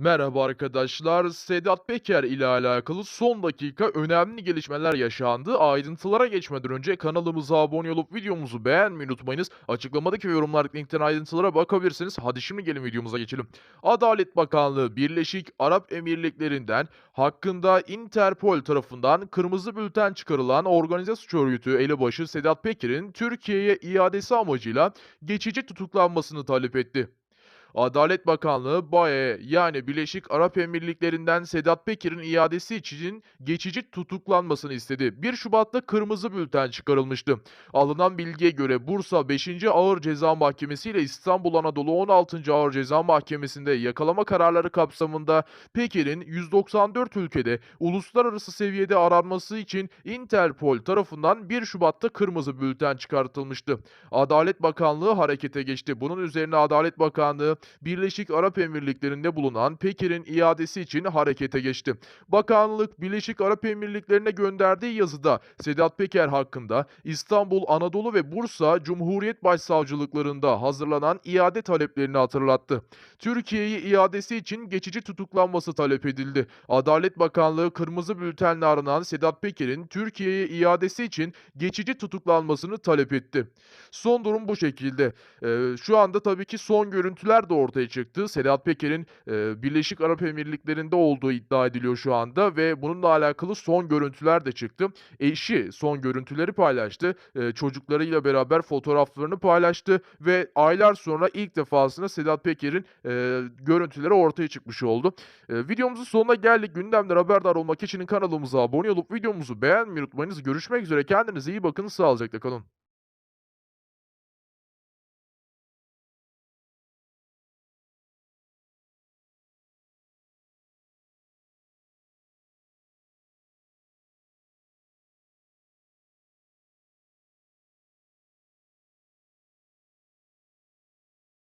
Merhaba arkadaşlar. Sedat Peker ile alakalı son dakika önemli gelişmeler yaşandı. Ayrıntılara geçmeden önce kanalımıza abone olup videomuzu beğenmeyi unutmayınız. Açıklamadaki ve yorumlardaki linkten ayrıntılara bakabilirsiniz. Hadi şimdi gelin videomuza geçelim. Adalet Bakanlığı Birleşik Arap Emirlikleri'nden hakkında Interpol tarafından kırmızı bülten çıkarılan organize suç örgütü elebaşı Sedat Peker'in Türkiye'ye iadesi amacıyla geçici tutuklanmasını talep etti. Adalet Bakanlığı BAE yani Birleşik Arap Emirlikleri'nden Sedat Peker'in iadesi için geçici tutuklanmasını istedi. 1 Şubat'ta kırmızı bülten çıkarılmıştı. Alınan bilgiye göre Bursa 5. Ağır Ceza Mahkemesi ile İstanbul Anadolu 16. Ağır Ceza Mahkemesi'nde yakalama kararları kapsamında Peker'in 194 ülkede uluslararası seviyede aranması için Interpol tarafından 1 Şubat'ta kırmızı bülten çıkartılmıştı. Adalet Bakanlığı harekete geçti. Bunun üzerine Adalet Bakanlığı Birleşik Arap Emirlikleri'nde bulunan Peker'in iadesi için harekete geçti. Bakanlık Birleşik Arap Emirlikleri'ne gönderdiği yazıda Sedat Peker hakkında İstanbul, Anadolu ve Bursa Cumhuriyet Başsavcılıklarında hazırlanan iade taleplerini hatırlattı. Türkiye'yi iadesi için geçici tutuklanması talep edildi. Adalet Bakanlığı kırmızı bültenle aranan Sedat Peker'in Türkiye'ye iadesi için geçici tutuklanmasını talep etti. Son durum bu şekilde. Eee, şu anda tabii ki son görüntüler de ortaya çıktı. Sedat Peker'in, eee, Birleşik Arap Emirlikleri'nde olduğu iddia ediliyor şu anda ve bununla alakalı son görüntüler de çıktı. Eşi son görüntüleri paylaştı. Eee, çocuklarıyla beraber fotoğraflarını paylaştı ve aylar sonra ilk defasında Sedat Peker'in, eee, görüntüleri ortaya çıkmış oldu. Eee, videomuzun sonuna geldik. Gündemden haberdar olmak için kanalımıza abone olup videomuzu beğenmeyi unutmayınız. Görüşmek üzere. Kendinize iyi bakın. Sağlıcakla kalın.